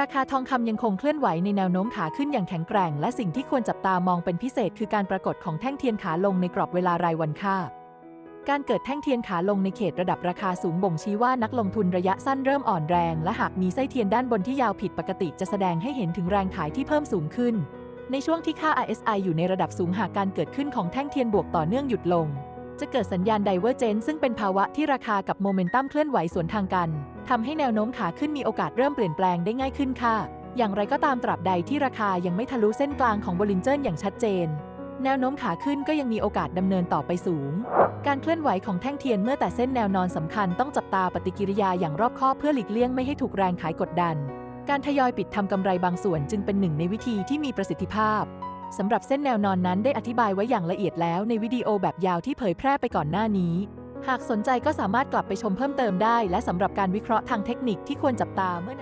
ราคาทองคำยังคงเคลื่อนไหวในแนวโน้มขาขึ้นอย่างแข็งแกร่ง และสิ่งที่ควรจับตามองเป็นพิเศษคือการปรากฏของแท่งเทียนขาลงในกรอบเวลารายวันค่า การเกิดแท่งเทียนขาลงในเขตระดับราคาสูงบ่งชี้ว่านักลงทุนระยะสั้นเริ่มอ่อนแรง และหากมีไส้เทียนด้านบนที่ยาวผิดปกติจะแสดงให้เห็นถึงแรงขายที่เพิ่มสูงขึ้น ในช่วงที่ค่า RSI อยู่ในระดับสูงหากการเกิดขึ้นของแท่งเทียนบวกต่อเนื่องหยุดลง จะเกิดสัญญาณไดเวอร์เจนซึ่งเป็นภาวะที่ราคากับโมเมนตัมเคลื่อนไหวสวนทางกันทำให้แนวโน้มขาขึ้นมีโอกาสเริ่มเปลี่ยนแปลงได้ง่ายขึ้นค่ะ อย่างไรก็ตามตราบใดที่ราคายังไม่ทะลุเส้นกลางของบรินเจอร์อย่างชัดเจน แนวโน้มขาขึ้นก็ยังมีโอกาสดำเนินต่อไปสูง การเคลื่อนไหวของแท่งเทียนเมื่อแต่เส้นแนวนอนสำคัญต้องจับตาปฏิกิริยาอย่างรอบคอบเพื่อหลีกเลี่ยงไม่ให้ถูกแรงขายกดดัน การทยอยปิดทำกำไรบางส่วนจึงเป็นหนึ่งในวิธีที่มีประสิทธิภาพ สำหรับเส้นแนวนอนนั้นได้อธิบายไว้อย่างละเอียดแล้วในวิดีโอแบบยาวที่เผยแพร่ไปก่อนหน้านี้ หากสนใจก็สามารถกลับไปชมเพิ่มเติมได้ และสำหรับการวิเคราะห์ทางเทคนิคที่ควรจับตาเมื่อ